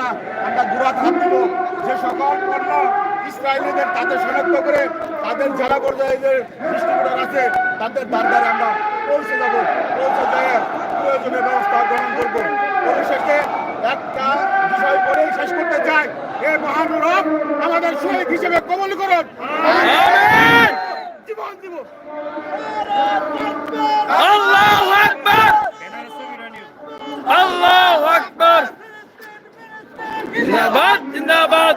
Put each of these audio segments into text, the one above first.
না আমরা দুরাত হাত দিব। যে সকল পণ্য ইসরায়েলিদের তাদের শনাক্ত করে তাদের জেলা পর্যায়ে যে ডিস্ট্রিবিউটার আছে তাদের দ্বার দ্বারে আমরা পৌঁছে যাব পৌঁছে যায় প্রয়োজনীয় ব্যবস্থা গ্রহণ করব। পরিশেষে একটা বিষয় বলেই শেষ করতে চাই। এ মহান রব আমাদের শহীদ হিসেবে কবল করুন। জীবন দিব। আল্লাহু আকবার। আল্লাহু আকবার। জিন্দাবাদ জিন্দাবাদ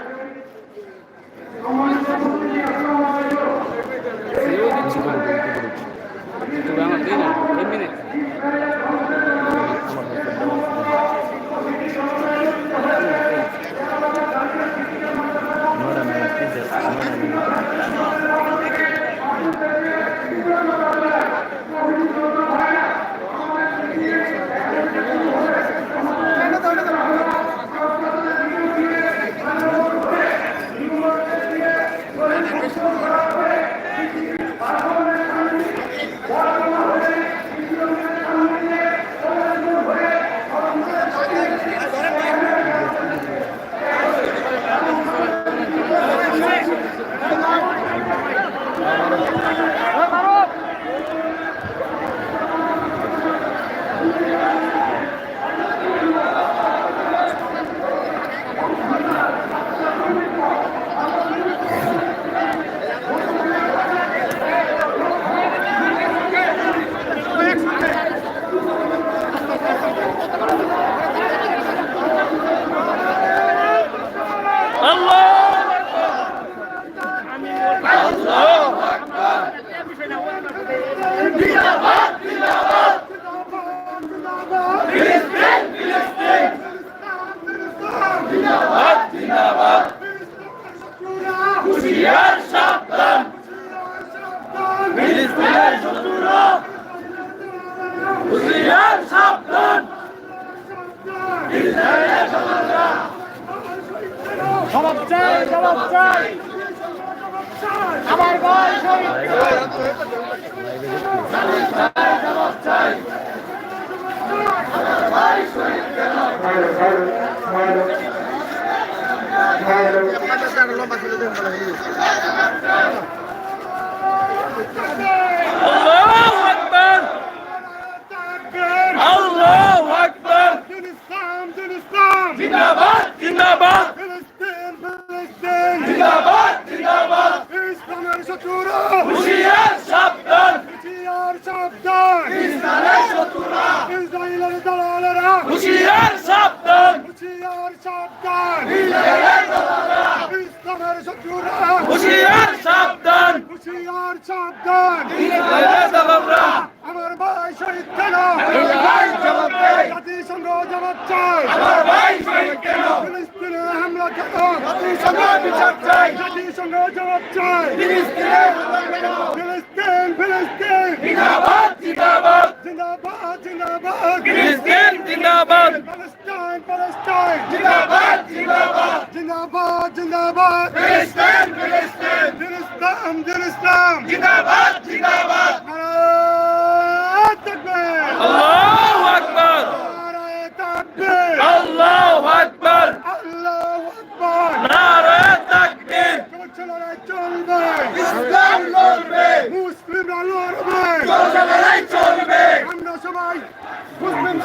আল্লাহু আল্লাহু জিন্দাবাদ জিন্দাবাদ হুশিয়ার সাবধান ফিলিস্তিনের শত্রুরা হুশিয়ার সাবধান জবাব চাই জবাব চাই। আমার ভাই শহীদ। আল্লাহু আকবার। আল্লাহু আকবার। দিন ইসলাম দিন ইসলাম জিন্দাবাদ জিন্দাবাদ। ফিলিস্তিন জিন্দাবাদ জিন্দাবাদ। ইসলামের শত্রুরা হুশিয়ার সাবধান হুঁশিয়ার সাবধান ইসরায়েলের শত্রুরা ইসরায়েলের দালালেরা হুশিয়ার সাবধান হুঁশিয়ার সাবধান ইসরায়েলের দালালেরা ইসলামের শত্রুরা হুশিয়ার সাবধান হুঁশিয়ার সাবধান ইসরায়েলের দালালেরা আমার ভাই শহীদ কেন আমার ভাই জবাব দেয়। জাতিসংঘ জবাব চাই আমার ভাই শহীদ কেন ফিলিস্তিনে হামলা কেন জাতিসংঘ বিচার চাই জাতিসংঘ জবাব চাই ফিলিস্তিনের হামলা কেন ফিলিস্তিন ফিলিস্তিন জিন্দাবাদ জিন্দাবাদ জিন্দাবাদ জিন্দাবাদ ফিলিস্তিন জিন্দাবাদ প্যালেস্টাইন প্যালেস্টাইন জিন্দাবাদ জিন্দাবাদ জিন্দাবাদ জিন্দাবাদ ফিলিস্তিন ফিলিস্তিন দিন ইসলাম দিন ইসলাম জিন্দাবাদ জিন্দাবাদ নারায়ে তাকবীর আল্লাহু আকবার নারায়ে তাকবীর আল্লাহু আকবার আল্লাহু আকবার নারে তাকবীর চলছে লড়াই চলবে ইসলাম লড়বে মুসলিমরা লড়বে চলছে লড়াই চলবে আমরা সবাই মুসলিম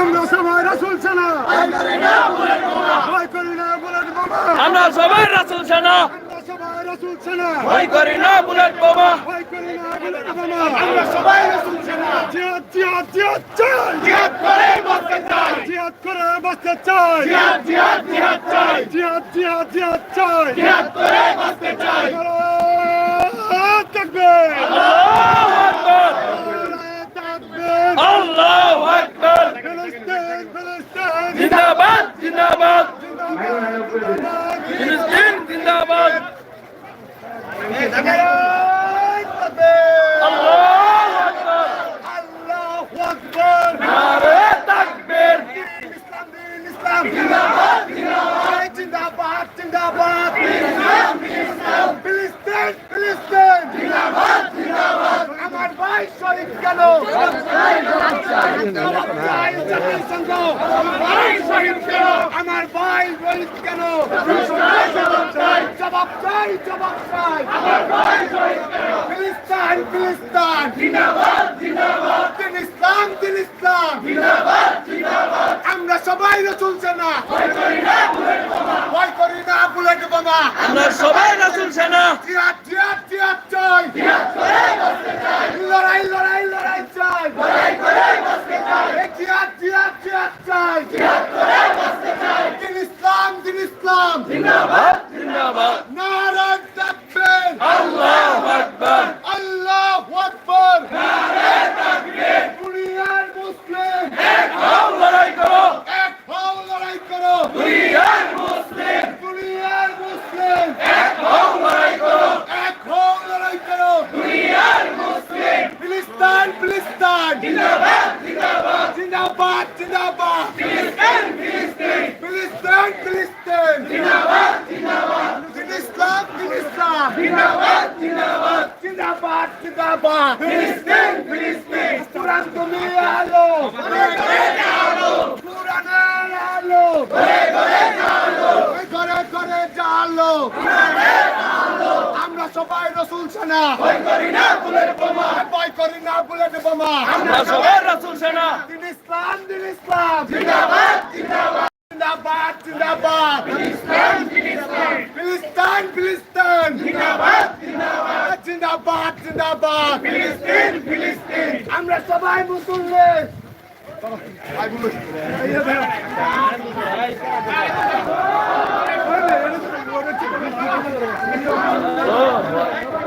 আমরা সবাই রাসূল সেনা। ভয় করি না বুলেট বোমা। আমরা সবাই রাসূল সেনা। আমরা সেনা। ভয় করি না বুলেট বোমা। ভয় করি না বুলেট বোমা। আমরা সবাই রাসূল সেনা। জিহাদ জিহাদ জিহাদ চাই। জিহাদ করে বাঁচতে চাই। জিহাদ করে বাঁচতে চাই। জিহাদ জিহাদ জিহাদ চাই। জিহাদ জিহাদ জিহাদ চাই। জিহাদ করে বাঁচতে চাই। তাকবীর আল্লাহু আকবার। আল্লাহু আকবার। ফিলিস্তিন ফিলিস্তিন। জিন্দাবাদ জিন্দাবাদ জিন্দাবাদ ফিলিস্তিন জিন্দাবাদ আল্লাহু আকবার আল্লাহু আকবার নারে তাকবীর ইসলাম দিন ইসলাম জিন্দাবাদ জিন্দাবাদ জিন্দাবাদ জিন্দাবাদ ইসলাম ইসলাম ফিলিস্তিন ফিলিস্তিন জিন্দাবাদ জিন্দাবাদ আমার ভাই ভাই শহীদ কেন জবাব চাই জাতিসংঘ আমার ভাই শহীদ কেন আমার ভাই শহীদ কেন জবাব চাই জবাব চাই জবাব চাই আমার ভাই শহীদ কেন ফিলিস্তান ফিলিস্তান জিন্দাবাদ জিন্দাবাদ। দিন ইসলাম দিন ইসলাম। জিন্দাবাদ জিন্দাবাদ। আমরা সবাই চলছে না। ভয় করি না বুলেট বোমা আমরা সবাই রাসুল সেনা জিহাদ জিহাদ জিহাদ চাই। লড়াই লড়াই লড়াই চাই। লড়াই করে বাঁচতে চাই। জিহাদ জিহাদ জিহাদ চাই। জিহাদ করে বাঁচতে চাই। দিন ইসলাম দিন ইসলাম। জিন্দাবাদ জিন্দাবাদ। নারা তাকবীর আল্লাহু আকবার আল্লাহু আকবার নারা তাকবীর দুনিয়ার মুসলিম হও লড়াই করো এক হও লড়াই করো দুনিয়ার মুসলিম দুনিয়ার মুসলিম হও লড়াই করো এক হও লড়াই করো দুনিয়ার মুসলিম ফিলিস্তান ফিলিস্তান জিন্দাবাদ জিন্দাবাদ জিন্দাবাদ জিন্দাবাদ ফিলিস্তিন ফিলিস্তিন ফিলিস্তিন ফিলিস্তিন জিন্দাবাদ জিন্দাবাদ দিন ইসলাম দিন ইসলাম জিন্দাবাদ জিন্দাবাদ জিন্দাবাদ জিন্দাবাদ ফিলিস্তিন ফিলিস্তিন কোরআন তুমি আলো কোরআনের আলো ঘরে জালো আমরা সবাই রসুল সেনা। ভয় করি না বুলেট বোমা। ভয় করি না বুলেট বোমা আমরা সবাই রাসুল সেনা। দিন ইসলাম দিন ইসলাম। জিন্দাবাদ জিন্দাবাদ। জিন্দাবাদ জিন্দাবাদ। ফিলিস্তান ফিলিস্তান। জিন্দাবাদ জিন্দাবাদ। জিন্দাবাদ জিন্দাবাদ। ফিলিস্তিন ফিলিস্তিন। আমরা সবাই মুসলিম আল্লাহু Oh, boy.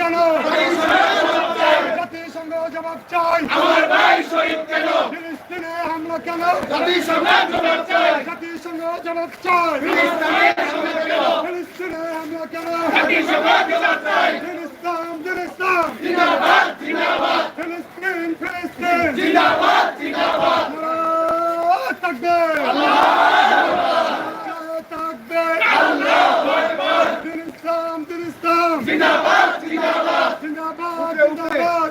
কেন? জাতিসংঘ জবাব চাই। আমার ভাই শহীদ কেন? ফিলিস্তিনে হামলা কেন? জাতিসংঘ জবাব চাই। জাতিসংঘ জবাব চাই। ফিলিস্তিনে হামলা কেন? জাতিসংঘ জবাব চাই। দিন ইসলাম জিন্দাবাদ জিন্দাবাদ। ফিলিস্তিন ফিলিস্তিন। জিন্দাবাদ জিন্দাবাদ। আল্লাহ তাকবীর আল্লাহ তাকবীর আল্লাহু আকবার দিন ইসলাম দিন ইসলাম জিন্দাবাদ জিন্দাবাদ জিন্দাবাদ জিন্দাবাদ ইসলাম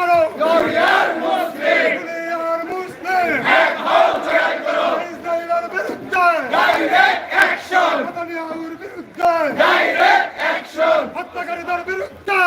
দুনিয়ার মুসলিম দুনিয়ার মুসলিম এক হও লড়াই করো ইসরায়েলের বিরুদ্ধে ডাইরেক্ট অ্যাকশন নেতানিয়াহুর বিরুদ্ধে ডাইরেক্ট অ্যাকশন হত্যাকারীদের বিরুদ্ধে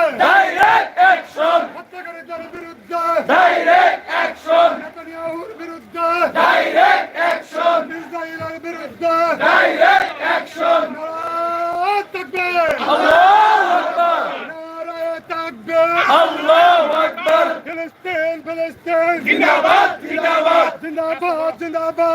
হত্যাকারীদের বিরুদ্ধে ডাইরেক্ট অ্যাকশন নেতানিয়াহুর বিরুদ্ধে ডাইরেক্ট অ্যাকশন ইসরায়েলের বিরুদ্ধে ডাইরেক্ট অ্যাকশন নারায়ে তাকবীর আল্লাহু আকবার নারায়ে তাকবীর আল্লাহু আকবার ফিলিস্তিন ফিলিস্তিন জিন্দাবাদ জিন্দাবাদ জিন্দাবাদ জিন্দাবাদ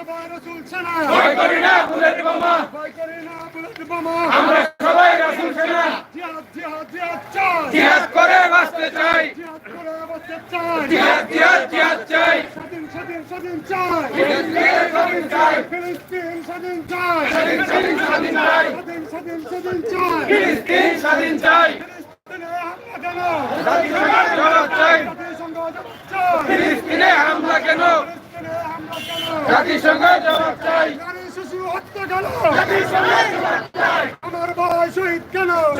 সবাই রসুল সেনা ভয় করি না বুলেট বোমা। ভয় করি না বুলেট বোমা। আমরা সবাই রাসূল সেনা জিহাদ জিহাদ জিহাদ চাই। জিহাদ করে বাঁচতে চাই। জিহাদ করে বাঁচতে চাই। জিহাদ জিহাদ জিহাদ চাই। স্বাধীন স্বাধীন স্বাধীন চাই। ফিলিস্তিনের স্বাধীন চাই। ফিলিস্তিন স্বাধীন চাই। স্বাধীন স্বাধীন স্বাধীন চাই। স্বাধীন স্বাধীন স্বাধীন চাই। ফিলিস্তিন স্বাধীন চাই। ফিলিস্তিনে হামলা কেন জাতিসংঘের জবাব চাই। জাতিসংঘ জবাব চাই ফিলিস্তিনে হামলা কেন ফিলিস্তিনে হামলা কেন জাতিসংঘ জবাব চাই। শিশু হত্যা কেন আমার ভাই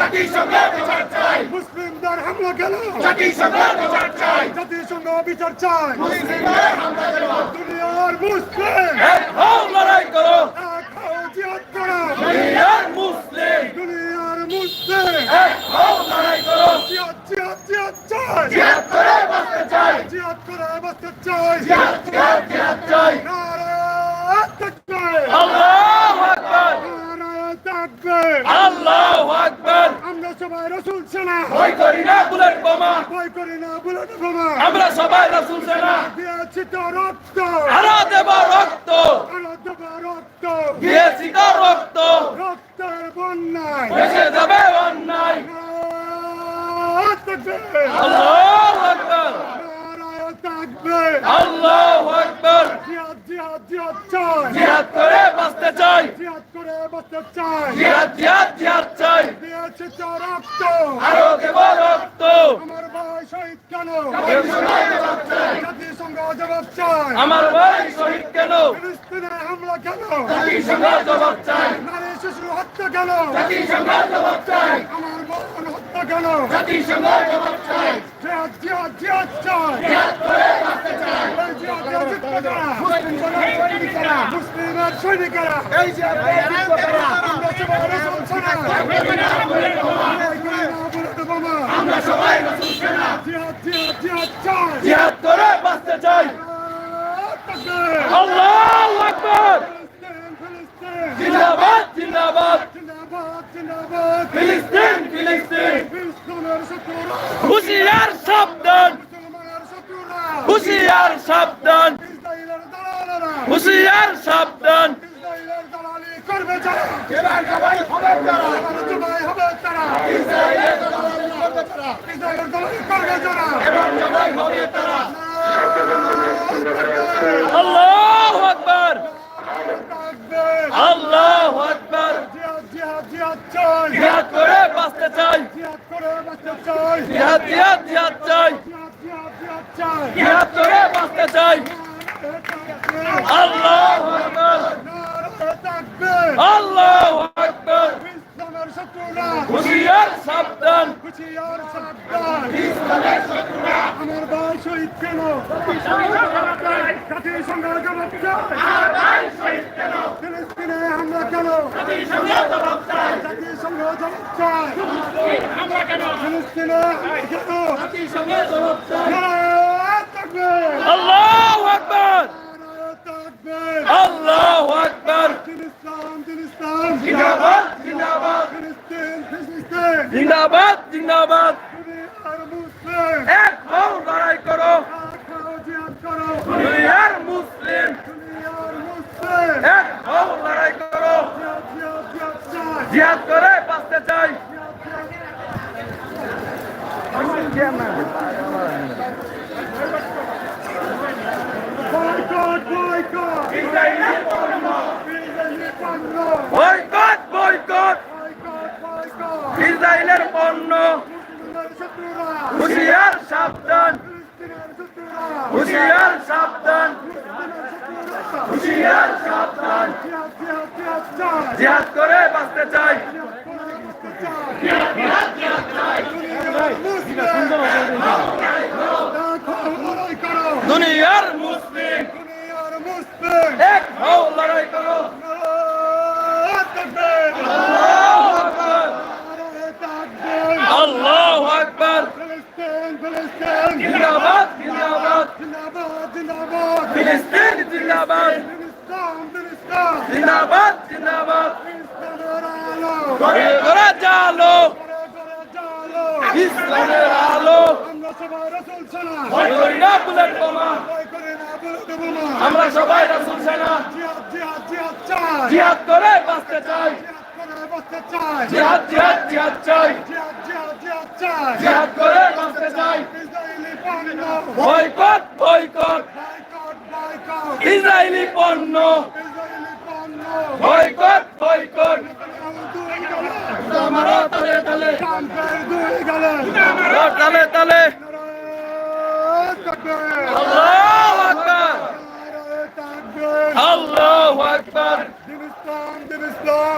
জাতিসংঘের বিচার চাই। মুসলিমদের হামলা কেন জাতিসংঘের বিচার চাই। জাতিসংঘ বিচার চাই। মুসলিমদের হামলা কেন দুনিয়ার মুসলিম। এক হও লড়াই করো। এক হও জিহাদ করো। দুনিয়ার মুসলিম। দুনিয়ার মুসলিম। এক হও লড়াই করো। জিহাদ জিহাদ জিহাদ চাই। জিহাদ করে বাঁচতে চাই। জিহাদ করে বাঁচতে চাই। জিহাদ জিহাদ জিহাদ চাই নারায়ণ তাকবীর আল্লাহু আকবার নারায়ণ তাকবীর আল্লাহু আকবার আমরা সবাই রসুল সেনা ভয় করি না বুলেট বোমা। ভয় করি না বুলেট বোমা। আমরা সবাই রাসূল সেনা। দিয়েছি তো রক্ত। আরও দেব রক্ত। আরও দেব রক্ত রক্তের বন্যায় ভেসে যাবে অন্যায় নারায়ণ তাকবীর আল্লাহু আকবার নারায়ণ তাকবীর আল্লাহু আকবার জিহাদ জিহাদ জিহাদ চাই জিহাদ করে বাঁচতে চাই জিহাদ করে বাঁচতে চাই জিহাদ জিহাদ জিহাদ চাই দিয়েছি তো রক্ত। আরও দেব রক্ত আমার ভাই শহীদ কেন? জাতিসংঘ জবাব চাই আমার ভাই শহীদ কেন? ফিলিস্তিনে হামলা কেন? জবাব চাই নারী শিশু হত্যা কেন? জবাব চাই আমার বোন কেন জাতিসংঘ জবাব চাই জিহাদ জিহাদ জিহাদ চাই এই জিহাদের যোদ্ধারা, মুসলিমের সৈনিকেরা। আমরা সবাই রসুল সেনা। ভয় করি না বুলেট বোমা। আমরা সবাই রাসূল সেনা। জিহাদ জিহাদ জিহাদ চাই জিহাদ করে বাঁচতে চাই তাকবীর। আল্লাহু আকবার ফিলিস্তিন ফিলিস্তিন জিন্দাবাদ জিন্দাবাদ জিন্দাবাদ জিন্দাবাদ ফিলিস্তিন ফিলিস্তিন ফিলিস্তিনের শত্রুরা হুশিয়ার সাবধান মুসলমানের শত্রুরা হুশিয়ার সাবধান ইসরায়েলের দালালেরা হুশিয়ার সাবধান ইসরায়েলের দালালি করবে যারা এবার সবাই খবর দাও এবার জবাই হবে তারা ইসরায়েলের দালালি করবে তারা ইসরায়েলের দালালি করবে যারা এবার সবাই হবে তারা আল্লাহু আকবার তাকবীর। আল্লাহু আকবার। জিহাদ জিহাদ চাই। জিহাদ করে বাঁচতে চাই। জিহাদ করে বাঁচতে চাই। জিহাদ জিহাদ জিহাদ চাই। জিহাদ করে বাঁচতে চাই। আল্লাহু আকবার। নারায়ণ আকবার। ইসলামের শত্রুরা হুশিয়ার সাবধান। হুশিয়ার সাবধান। আমার ভাই শহীদ কেন? জাতিসংঘ জবাব চাই ফিলিস্তিনে হামলা কেন? জাতিসংঘ জবাব চাই ফিলিস্তিনে হামলা কেন। আল্লাহু আকবার। ফিলিস্তিন ফিলিস্তিন জিন্দাবাদ জিন্দাবাদ। ফিলিস্তিন ফিলিস্তিন। জিন্দাবাদ জিন্দাবাদ। দুনিয়ার মুসলিম। এক হও লড়াই করো। জিহাদ করো। দুনিয়ার মুসলিম। দুনিয়ার মুসলিম। এক হও লড়াই করো। জিহাদ জিহাদ জিহাদ চাই। জিহাদ করে বাঁচতে চাই বয়কট বয়কট বয়কট। ইসরায়েলের পণ্য। হুশিয়ার সাবধান। হুশিয়ার সাবধান। হুশিয়ার সাবধান। জিহাদ করে বাঁচতে চাই। দুনিয়ার মুসলিম। এক হও লড়াই করো আল্লাহু আকবার আল্লাহু আকবার জিন্দাবাদ জিন্দাবাদ ফিলিস্তিন জিন্দাবাদ জিন্দাবাদ জিন্দাবাদ ঘরে ঘরে জালো ইসলামের আলো আমরা সবাই রসুল সেনা ভয় করি না বুলেট বোমা ভয় করে না বলে দেবো না আমরা সবাই রাসূল সেনা জিহাদ জিহাদ জিহাদ চাই জিহাদ করে বাঁচতে চাই। জিহাদ করে বাঁচতে চাই জিহাদ জিহাদ চাই। জিহাদ করে বাঁচতে চাই। ইসরায়েলি পণ্য বয়কট বয়কট। ইসরায়েলি পণ্য। Boycott boycott. তালে তালে। তালে তালে আল্লাহু আকবার আল্লাহু আকবার দিন ইসলাম দিন ইসলাম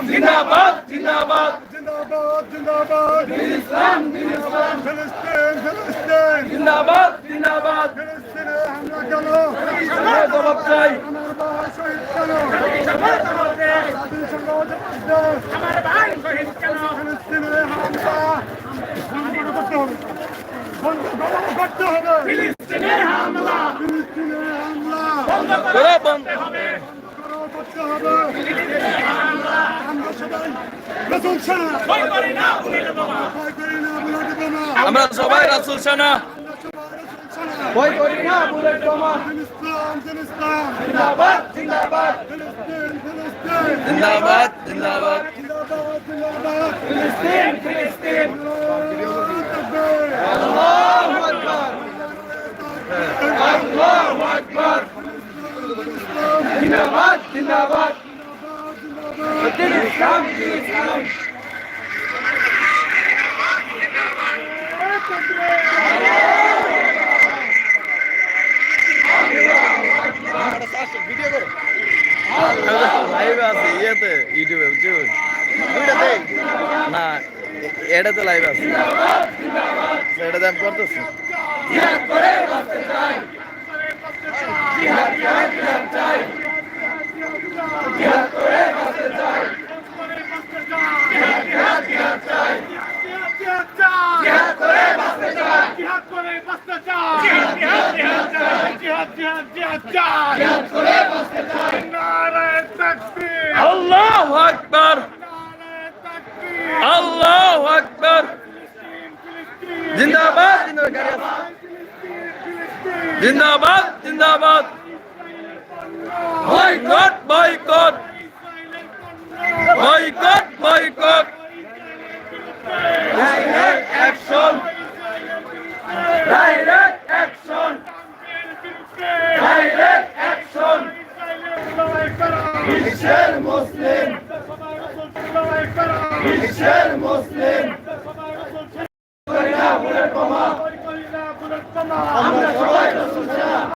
জিন্দাবাদ জিন্দাবাদ জিন্দাবাদ জিন্দাবাদ ইসলাম জিন্দাবাদ ফিলিস্তিন ফিলিস্তিন জিন্দাবাদ জিন্দাবাদ ফিলিস্তিনে হামলা কেন জবাব চাই আমার ভাই শহীদ কেন জাতিসংঘ জবাব আমার ভাই শহীদ কেন ফিলিস্তিনে হামলা বন্ধ করতে হবে বন্ধ করতে হবে ফিলিস্তিনের হামলা ফিলিস্তিনে হামলা করো বন্ধ করো করতে হবে আমরা সবাই রসুল সেনা। ভয় করি না বুলেট বোমা। ফিলিস্তিন ফিলিস্তিন জিন্দাবাদ জিন্দাবাদ। ফিলিস্তিন ফিলিস্তিন। জিন্দাবাদ জিন্দাবাদ। জিন্দাবাদ জিন্দাবাদ ফিলিস্তিন ফিলিস্তিন। আল্লাহু আল্লাহু আকবার আকবার। আল্লাহু আকবার। জিন্দাবাদ জিন্দাবাদ। ইসলাম ইসলাম লাইভে আছে ইয়েতে ইউটিউবে বুঝছেন দুইটাতে না এটাতে লাইভ আছে এটাতে আমি করতেছি জিহাদ করে বাঁচতে চাই। জিহাদ করে বাঁচতে চাই জিহাদ জিহাদ জিহাদ জিহাদ জিহাদ জিহাদ চাই জিহাদ করে বাঁচতে চাই নারায়ে তাকবীর আল্লাহু আকবার নারায়ে তাকবীর আল্লাহু আকবার ফিলিস্তিন জিন্দাবাদ জিন্দাবাদ জিন্দাবাদ জিন্দাবাদ boycott boycott boycott boycott direct action direct action direct action বিশ্বের মুসলিম বিশ্বের মুসলিম আমরা সবাই রসুল